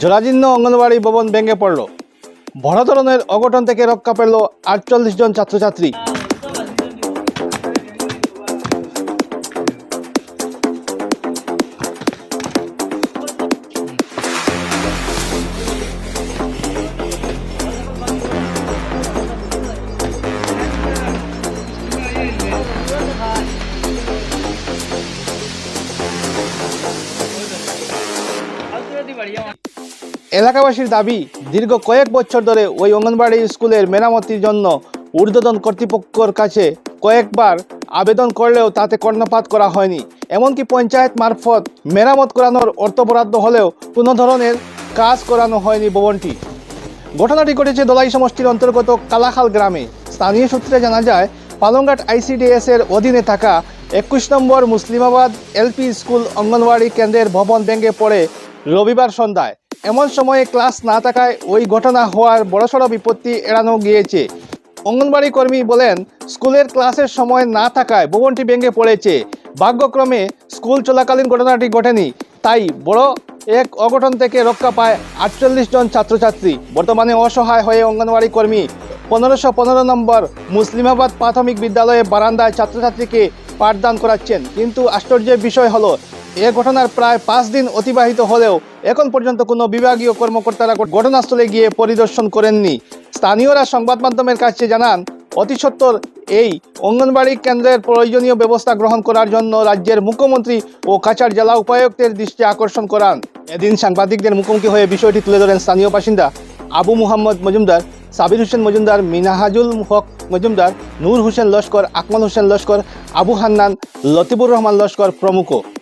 জরাজীর্ণ অঙ্গনবাড়ি ভবন ভেঙে পড়ল। বড় ধরনের অঘটন থেকে রক্ষা পেল আটচল্লিশ জন ছাত্রছাত্রী। এলাকাবাসীর দাবি, দীর্ঘ কয়েক বছর ধরে ওই অঙ্গনবাড়ি স্কুলের মেরামতির জন্য ঊর্ধ্বতন কর্তৃপক্ষের কাছে কয়েকবার আবেদন করলেও তাতে কর্ণপাত করা হয়নি। এমনকি পঞ্চায়েত মারফত মেরামত করানোর অর্থ বরাদ্দ হলেও কোনো ধরনের কাজ করানো হয়নি ভবনটি। ঘটনাটি ঘটেছে দলাই সমষ্টির অন্তর্গত কালাখাল গ্রামে। স্থানীয় সূত্রে জানা যায়, পালংঘাট আইসিডিএস এর অধীনে থাকা একুশ নম্বর মুসলিমাবাদ এলপি স্কুল অঙ্গনওয়াড়ি কেন্দ্রের ভবন ভেঙে পড়ে রবিবার সন্ধ্যায়। এমন সময়ে ক্লাস না থাকায় ওই ঘটনা হওয়ার বড়সড় বিপত্তি এড়ানো গিয়েছে। অঙ্গনবাড়ি কর্মী বলেন, স্কুলের ক্লাসের সময় না থাকায় ভবনটি ভেঙে পড়েছে। ভাগ্যক্রমে স্কুল চলাকালীন ঘটনাটি ঘটেনি। তাই বড় এক অঘটন থেকে রক্ষা পায় আটচল্লিশ জন ছাত্রছাত্রী। বর্তমানে অসহায় হয়ে অঙ্গনওয়াড়ি কর্মী পনেরোশো পনেরো নম্বর মুসলিমাবাদ প্রাথমিক বিদ্যালয়ে বারান্দায় ছাত্রছাত্রীকে পাঠদান করাচ্ছেন। কিন্তু আশ্চর্যের বিষয় হলো এ ঘটনার প্রায় পাঁচ দিন অতিবাহিত হলেও এখন পর্যন্ত কোনো বিভাগীয় কর্মকর্তারা ঘটনাস্থলে গিয়ে পরিদর্শন করেননি। স্থানীয়রা সংবাদ মাধ্যমের কাছে জানান, অতি সত্বর এই অঙ্গনবাড়ি কেন্দ্রের প্রয়োজনীয় ব্যবস্থা গ্রহণ করার জন্য রাজ্যের মুখ্যমন্ত্রী ও কাছাড় জেলা উপায়ুক্তের দৃষ্টি আকর্ষণ করান। এদিন সাংবাদিকদের মুখোমুখি হয়ে বিষয়টি তুলে ধরেন স্থানীয় বাসিন্দা আবু মুহাম্মদ মজুমদার, সাবির হোসেন মজুমদার, মিনাহাজুল হক মজুমদার, নূর হোসেন লস্কর, আকমল হোসেন লস্কর, আবু হান্নান লতিবুর রহমান লস্কর প্রমুখ।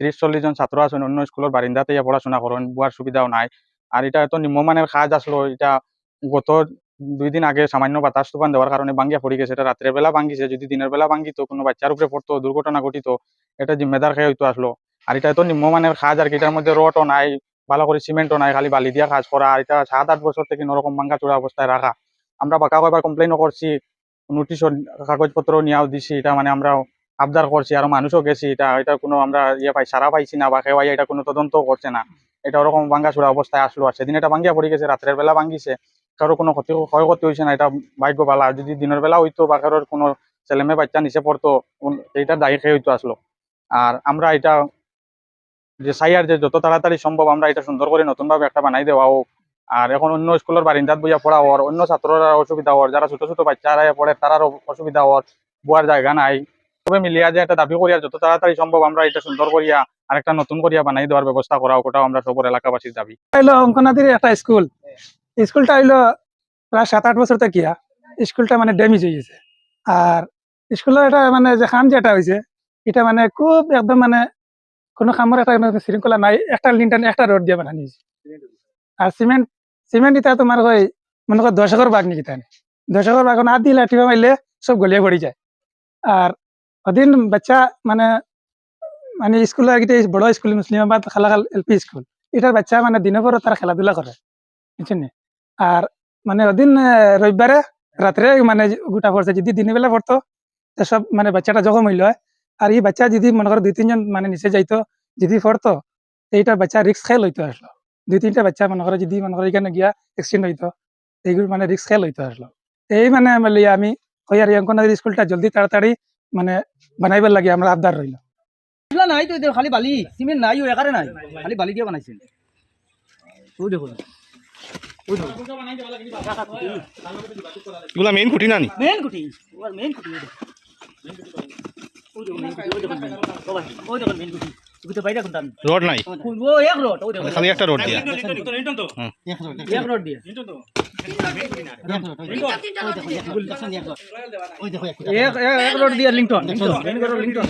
ত্রিশ চল্লিশ জন ছাত্র আছেন, অন্য স্কুলের বারিন্দাতে ইয়া পড়াশোনা করেন বুয়ার সুবিধাও নাই। আর এটা এত নিম্নমানের কাজ আসলো এটা গত দুই দিন আগে সামান্য বাতাস তুফান দেওয়ার কারণে ভাঙ্গিয়া পড়ে গেছে। এটা রাত্রের বেলা ভাঙ্গিছে যদি দিনের বেলা ভাঙ্গিত কোনো বাচ্চার উপরে পড়তো দুর্ঘটনা ঘটিত, এটা জিম্মেদার খেয়ে হইতো আসলো আর এটা তো নিম্নমানের কাজ আর কি এটার মধ্যে রটও নাই, ভালো করে সিমেন্টও নাই, খালি বালি দিয়া কাজ করা আর এটা সাত আট বছর থেকে নরকম ভাঙ্গা চূড়া অবস্থায় রাখা আমরা বাঁকা কয়বার কমপ্লেনও করছি নোটিশও কাগজপত্র নিয়েও দিছি। এটা মানে আমরা আবদার করছি আর মানুষও গেছি, এটা এটা কোনো আমরা ইয়ে পাই সারা পাইছি না বা কেউ এটা কোনো তদন্তও করছে না। এটা ওরকম ভাঙ্গা চূড়া অবস্থায় আসলো আর সেদিন এটা ভাঙ্গিয়া পড়ে গেছে, রাত্রের বেলা ভাঙ্গিছে। কারও কোনো ক্ষতি, ক্ষয়ক্ষতি হয়েছে না, এটা ভাগ্য পালা যদি দিনের বেলা হইতো বা কারোর কোনো ছেলেমেয়ে বাচ্চা নিচে পড়তো, উন- এইটা দায়ী খেয়ে হইতো আসলো। আর আমরা এটা, যে চাই আর যে যত তাড়াতাড়ি সম্ভব আমরা এটা সুন্দর করে নতুনভাবে একটা বানাই দেওয়া হোক। আর এখন অন্য স্কুলের বারিন্দাত বইয়া পড়া হওয়ার, অন্য ছাত্ররা অসুবিধা হওয়ার, যারা ছোট ছোট বাচ্চারা পড়ে তারারও অসুবিধা হওয়ার, বুয়ার জায়গা নাই। তবে মিলিয়া যে একটা দাবি করিয়া যত তাড়াতাড়ি সম্ভব আমরা এটা সুন্দর করিয়া আর একটা নতুন করিয়া বানাই দেওয়ার ব্যবস্থা করা ওটাও আমরা সবর এলাকাবাসীর দাবি। হইল অঙ্কনাদির একটা স্কুল। স্কুলটা হইল প্রায় সাত, আট বছর থেকে স্কুলটা মানে ড্যামেজ হয়ে গেছে। আর স্কুলের এটা মানে যে খাম যেটা হয়েছে এটা মানে খুব একদম মানে কোনো খামের একটা মানে শৃঙ্খলা নাই। একটা লিনটা একটা রোড দিয়ে বানানি আর সিমেন্ট সিমেন্ট এটা তোমার হয় মনে করো দশকের বাঘ নাকি তাই দশকের বাঘ না দিলে টিপা মারলে সব গলিয়ে পড়ে যায়। আর ওদিন বাচ্চা মানে মানে স্কুল স্কুলে বড় স্কুল মুসলিমাবাদ খালাখাল এলপি স্কুল। এটার বাচ্চা মানে দিনের পর তারা খেলাধুলা করে বুঝছেন আর মানে ওদিন রবিবারে রাত্রে মানে গোটা পড়ছে যদি দিনের বেলা পড়তো সব মানে বাচ্চাটা জখম হইল আর এই বাচ্চা যদি মনে করো দুই তিনজন মানে নিচে যাইতো, যদি পড়তো এইটা বাচ্চা রিক্স খেয়ে লইতো আসলো। দুই তিনটা বাচ্চা মনে করো যদি মনে করো এখানে গিয়া এক্সিডেন্ট হইতো এইগুলো মানে রিক্স খেয়ে লইতো আসলো। এই মানে আমি কই আর অঙ্কনাদের স্কুলটা জলদি তাড়াতাড়ি মানে বানাইবার লাগে আমরা আবদার রইল মশলা নাই তো এদের খালি বালি সিমেন্ট নাই একারে নাই। খালি বালি দিয়ে বানাইছে। ওই দেখুন এগুলা মেইন খুঁটি না মেন ওর মেন দেখুন। দেখুন। ও দেখুন মেন এগুলো রড নাই? ও এক রোড ওই দেখুন খালি একটা রড দিয়া। এক রোড দিয়ে। এক এক- এক রোড দিয়ে লিংটন লিংটন মেন রোড লিংটন